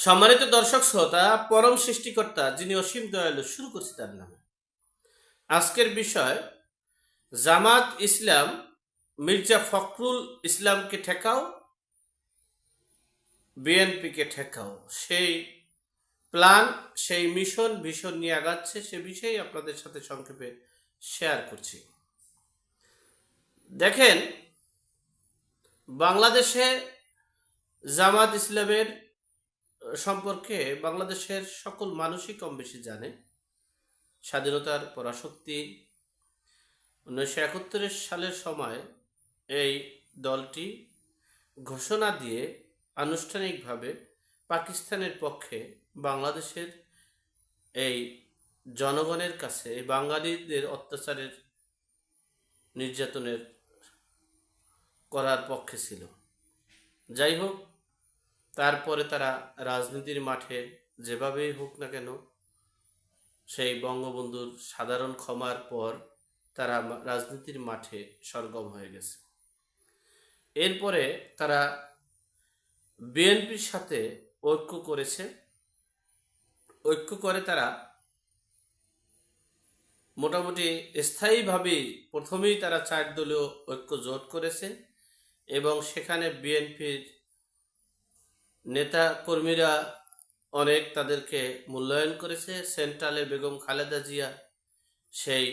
সম্মানিত দর্শক শ্রোতা, পরম সৃষ্টিকর্তা যিনি অসীম দয়ালু, শুরু করছি তার নামে। আজকের বিষয়, জামাত ইসলাম, মির্জা ফখরুল ইসলামকে ঠেকাও, বিএনপিকে ঠেকাও। সেই প্ল্যান, সেই মিশন, ভীষণ নিয়ে আগাচ্ছে, সে বিষয়ে আপনাদের সাথে সংক্ষেপে শেয়ার করছি। দেখেন, বাংলাদেশে জামাত ইসলামের সম্পর্কে বাংলাদেশের সকল মানুষই কম বেশি জানে। স্বাধীনতার পরাশক্তি। উনিশশো একাত্তরের সালের সময় এই দলটি ঘোষণা দিয়ে আনুষ্ঠানিকভাবে পাকিস্তানের পক্ষে বাংলাদেশের এই জনগণের কাছে, এই বাঙালিদের অত্যাচারের নির্যাতনের করার পক্ষে ছিল। যাই হোক তারপরে তারা রাজনীতির মাঠে যেভাবেই হোক না কেন, সেই বঙ্গবন্ধুর সাধারণ ক্ষমার পর তারা রাজনীতির মাঠে সরগম হয়ে গেছে। এরপরে তারা বিএনপির সাথে ঐক্য করেছে। ঐক্য করে তারা মোটামুটি স্থায়ীভাবেই প্রথমেই তারা চার দলীয় ঐক্য জোট করেছে এবং সেখানে বিএনপির নেতা কর্মীরা অনেক তাদেরকে মূল্যায়ন করেছে। সেন্ট্রালে বেগম খালেদা জিয়া সেই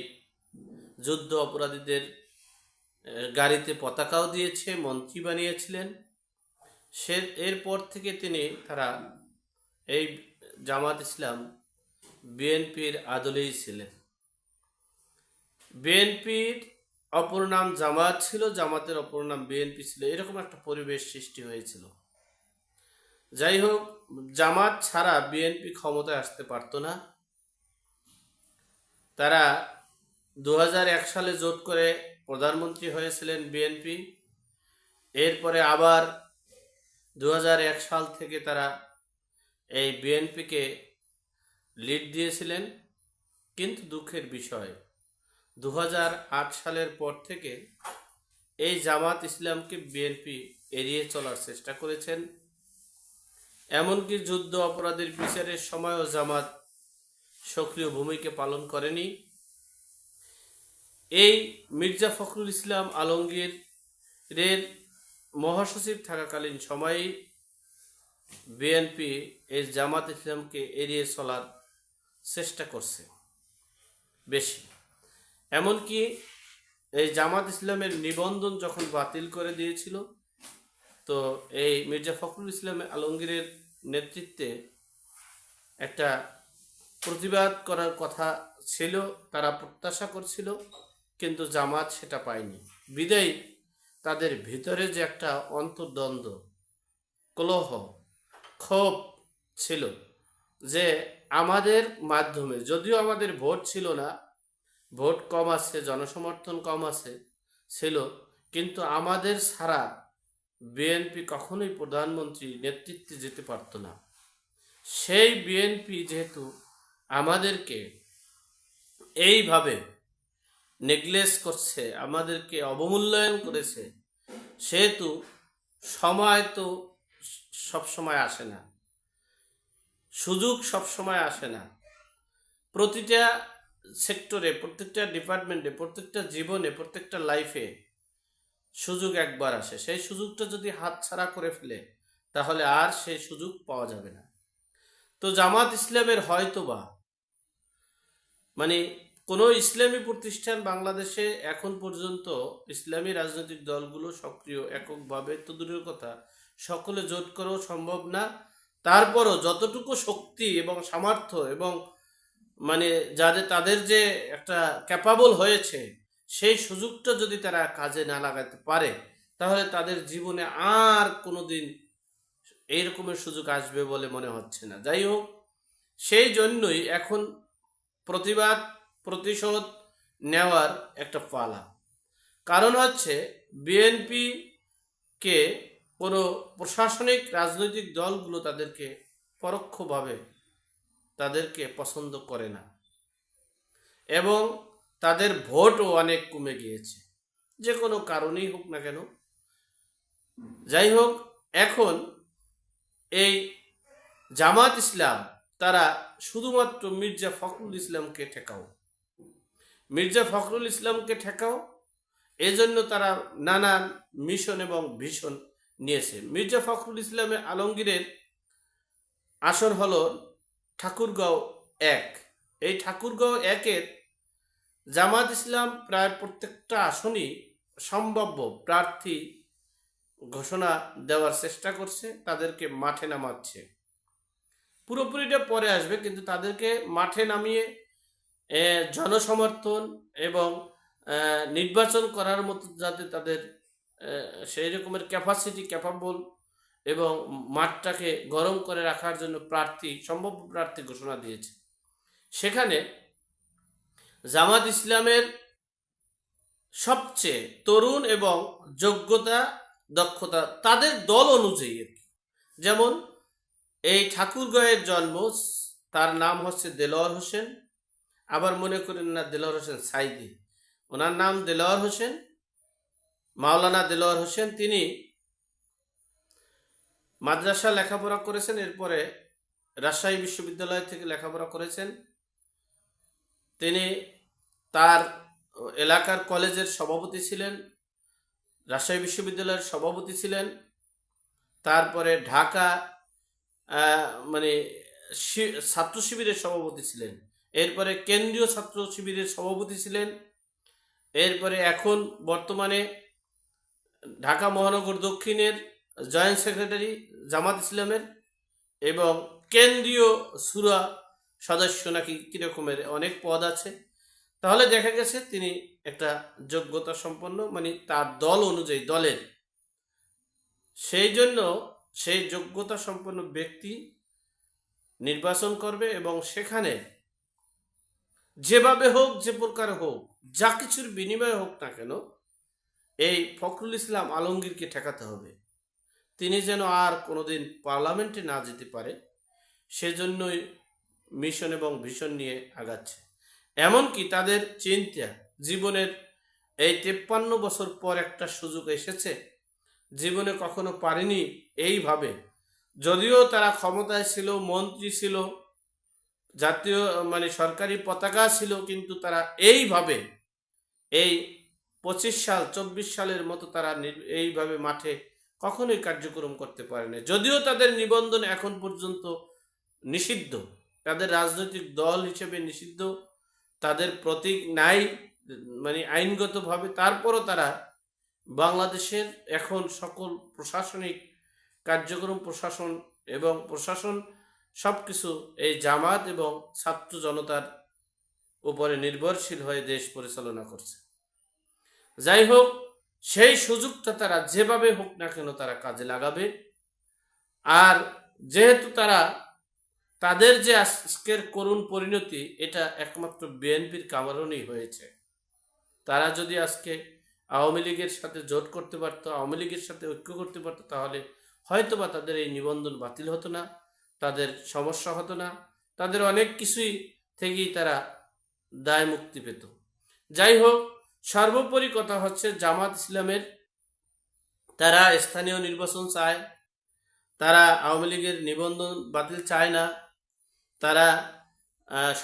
যুদ্ধ অপরাধীদের গাড়িতে পতাকাও দিয়েছে, মন্ত্রী বানিয়েছিলেন। সে, এরপর থেকে তিনি তারা এই জামাত ইসলাম বিএনপির আদলেই ছিলেন। বিএনপির অপর নাম জামাত ছিল, জামাতের অপর নাম বিএনপি ছিল। এরকম একটা পরিবেশ সৃষ্টি হয়েছিল। যাই হোক জামাত ছাড়া বিএনপি ক্ষমতায় আসতে পারতো না। তারা দু হাজার এক সালে জোট করে প্রধানমন্ত্রী হয়েছিলেন বিএনপি। এরপরে আবার দু হাজার এক সাল থেকে তারা এই বিএনপিকে লিড দিয়েছিলেন। কিন্তু দুঃখের বিষয় দু হাজার আট সালের পর থেকে এই জামাত ইসলামকে বিএনপি এড়িয়ে চলার চেষ্টা করেছেন। এমনকি যুদ্ধ অপরাধের বিচারের সময়ও জামাত সক্রিয় ভূমিকা পালন করেনি। এই মির্জা ফখরুল ইসলাম আলমগীর এর মহাসচিব থাকাকালীন সময়ে বিএনপি এই জামাত ইসলামকে এড়িয়ে চলার চেষ্টা করছে বেশি। এমনকি এই জামাত ইসলামের নিবন্ধন যখন বাতিল করে দিয়েছিল তো এই মির্জা ফখরুল ইসলাম আলমগীরের নেতৃত্বে একটা প্রতিবাদ করার কথা ছিল, তারা প্রত্যাশা করছিল, কিন্তু জামাত সেটা পায়নি। বিদায়ী, তাদের ভিতরে যে একটা অন্তর্দ্বন্দ্ব, কলহ, ক্ষোভ ছিল যে আমাদের মাধ্যমে, যদিও আমাদের ভোট ছিল না, ভোট কম আছে, জনসমর্থন কম আছে, ছিল, কিন্তু আমাদের ছাড়া বিএনপি কখনোই প্রধানমন্ত্রী নেতৃত্বে যেতে পারত না। সেই বিএনপি যেহেতু আমাদেরকে এইভাবে নেগলেস করছে, আমাদেরকে অবমূল্যায়ন করেছে, সেহেতু সময় তো সব সময় আসে না। সুযোগ সব সময় আসে না। প্রতিটা সেক্টরে, প্রত্যেকটা ডিপার্টমেন্টে, প্রত্যেকটা জীবনে, প্রত্যেকটা লাইফে সুযোগ একবার আসে। সেই সুযোগটা যদি হাতছাড়া করে ফেলে, তাহলে আর সেই সুযোগ পাওয়া যাবে না। তো জামাত ইসলামের হয়তোবা মানে কোনো ইসলামী প্রতিষ্ঠান বাংলাদেশে এখন পর্যন্ত ইসলামী রাজনৈতিক দলগুলো সক্রিয়, এককভাবে তো দূরের কথা, সকলে জোট করেও সম্ভব না। তারপরও যতটুকু শক্তি এবং সামর্থ্য এবং মানে যাদের, তাদের যে একটা ক্যাপাবল হয়েছে সেই সুযোগটা যদি তারা কাজে না লাগাতে পারে, তাহলে তাদের জীবনে আর কোনোদিন এই রকমের সুযোগ আসবে বলে মনে হচ্ছে না। যাই হোক, সেই জন্যই এখন প্রতিবাদ, প্রতিশোধ নেওয়ার একটা পালা। কারণ হচ্ছে বিএনপি কে কোনো প্রশাসনিক রাজনৈতিক দলগুলো তাদেরকে পরোক্ষভাবে তাদেরকে পছন্দ করে না। এবং তাদের ভোটও অনেক কমে গিয়েছে। যে কোনো কারণেই হোক না কেন। যাই হোক, এখন এই জামাত ইসলাম, তারা শুধুমাত্র মির্জা ফখরুল ইসলামকে ঠেকাও। মির্জা ফখরুল ইসলামকে ঠেকাও, এজন্য তারা নানান মিশন এবং ভীষণ নিয়েছে। মির্জা ফখরুল ইসলামের আলমগীরের আসর হল ঠাকুরগাঁও এক। এই ঠাকুরগাঁও একের জামাত ইসলাম প্রায় প্রত্যেকটা আসনই সম্ভাব্য প্রার্থী ঘোষণা দেওয়ার চেষ্টা করছে, তাদেরকে মাঠে নামাচ্ছে। পুরোপুরিটা পরে আসবে, কিন্তু তাদেরকে মাঠে নামিয়ে জনসমর্থন এবং নির্বাচন করার মতো যাতে তাদের সেই রকমের ক্যাপাসিটি ক্যাপাবল এবং মাঠটাকে গরম করে রাখার জন্য প্রার্থী, সম্ভাব্য প্রার্থী ঘোষণা দিয়েছে। সেখানে জামাত ইসলামের সবচেয়ে তরুণ এবং যোগ্যতা, দক্ষতা তাদের দল অনুযায়ী আর কি। যেমন এই ঠাকুরগাঁয়ের জন্ম, তার নাম হচ্ছে দেলোয়ার হোসেন। আবার মনে করেন না দেলোয়ার হোসেন সাইদি। ওনার নাম দেলোয়ার হোসেন, মাওলানা দেলোয়ার হোসেন। তিনি মাদ্রাসা লেখাপড়া করেছেন, এরপরে রাজশাহী বিশ্ববিদ্যালয় থেকে লেখাপড়া করেছেন। তিনি তার এলাকার কলেজের সভাপতি ছিলেন, রাজশাহী বিশ্ববিদ্যালয়ের সভাপতি ছিলেন, তারপরে ঢাকা মানে ছাত্র শিবিরের সভাপতি ছিলেন, এরপরে কেন্দ্রীয় ছাত্র শিবিরের সভাপতি ছিলেন, এরপরে এখন বর্তমানে ঢাকা মহানগর দক্ষিণের জয়েন্ট সেক্রেটারি জামাত ইসলামের এবং কেন্দ্রীয় সুরা সদস্য নাকি কীরকমের অনেক পদ আছে। তাহলে দেখা গেছে তিনি একটা যোগ্যতা সম্পন্ন মানে তার দল অনুযায়ী, দলের। সেই জন্য সেই যোগ্যতা সম্পন্ন ব্যক্তি নির্বাচন করবে এবং সেখানে যেভাবে হোক, যে প্রকার হোক, যা কিছুর বিনিময়ে হোক না কেন, এই ফখরুল ইসলাম আলমগীরকে ঠেকাতে হবে। তিনি যেন আর কোনোদিন পার্লামেন্টে না যেতে পারে, সেজন্যই মিশন এবং ভিশন নিয়ে আগাচ্ছে। এমনকি তাদের চিন্তা জীবনের এই তেপ্পান্ন বছর পর একটা সুযোগ এসেছে। জীবনে কখনো পারেনি এইভাবে। যদিও তারা ক্ষমতায় ছিল, মন্ত্রী ছিল, জাতীয় মানে সরকারি পতাকা ছিল, কিন্তু তারা এইভাবে, এই পঁচিশ সাল, চব্বিশ সালের মতো তারা এইভাবে মাঠে কখনোই কার্যক্রম করতে পারেনি। যদিও তাদের নিবন্ধন এখন পর্যন্ত নিষিদ্ধ, তাদের রাজনৈতিক দল হিসেবে নিষিদ্ধ তাদের প্রতীক নাই মানে আইনগতভাবে তারপরও তারা বাংলাদেশের এখন সকল প্রশাসনিক কার্যক্রম, প্রশাসন এবং প্রশাসন সব কিছু এই জামাত এবং ছাত্র জনতার উপরে নির্ভরশীল হয়ে দেশ পরিচালনা করছে। যাই হোক, সেই সুযোগটা তারা যেভাবে হোক না কেন তারা কাজে লাগাবে। আর যেহেতু তারা তাদের যে আজকের করুণ পরিণতি, এটা একমাত্র বিএনপির কারণেই হয়েছে। তারা যদি আজকে আওয়ামী লীগের সাথে জোট করতে পারতো, আওয়ামী লীগের সাথে ঐক্য করতে পারতো, তাহলে হয়তোবা তাদের এই নিবন্ধন বাতিল হতো না, তাদের সমস্যা হতো না, তাদের অনেক কিছুই থেকেই তারা দায় মুক্তি পেত। যাই হোক, সর্বোপরি কথা হচ্ছে জামাত ইসলামের, তারা স্থানীয় নির্বাচন চায়, তারা আওয়ামী লীগের নিবন্ধন বাতিল চায় না তারা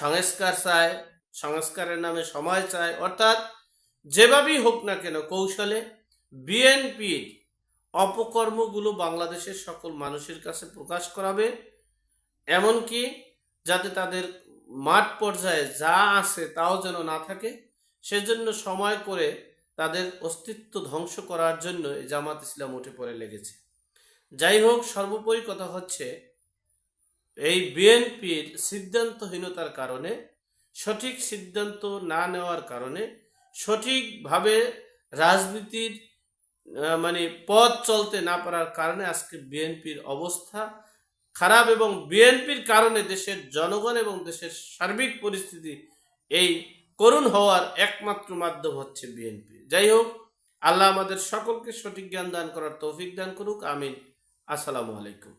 সংস্কার চায়, সংস্কারের নামে সময় চায়। অর্থাৎ যেভাবেই হোক না কেন কৌশলে বিএনপির অপকর্মগুলো বাংলাদেশের সকল মানুষের কাছে প্রকাশ করাবে। এমনকি যাতে তাদের মাঠ পর্যায়ে যা আছে তাও যেন না থাকে, সেজন্য সময় করে তাদের অস্তিত্ব ধ্বংস করার জন্য জামাত ইসলাম উঠে পড়ে লেগেছে। যাই হোক, সর্বোপরি কথা হচ্ছে এই বিএনপির সিদ্ধান্তহীনতার কারণে, সঠিক সিদ্ধান্ত না নেওয়ার কারণে, সঠিকভাবে রাজনীতির মানে পথ চলতে না পারার কারণে আজকে বিএনপির অবস্থা খারাপ এবং বিএনপির কারণে দেশের জনগণ এবং দেশের সার্বিক পরিস্থিতি এই করুণ হওয়ার একমাত্র মাধ্যম হচ্ছে বিএনপি। যাই হোক, আল্লাহ আমাদের সকলকে সঠিক জ্ঞান দান করার তৌফিক দান করুক। আমিন। আসসালামু আলাইকুম।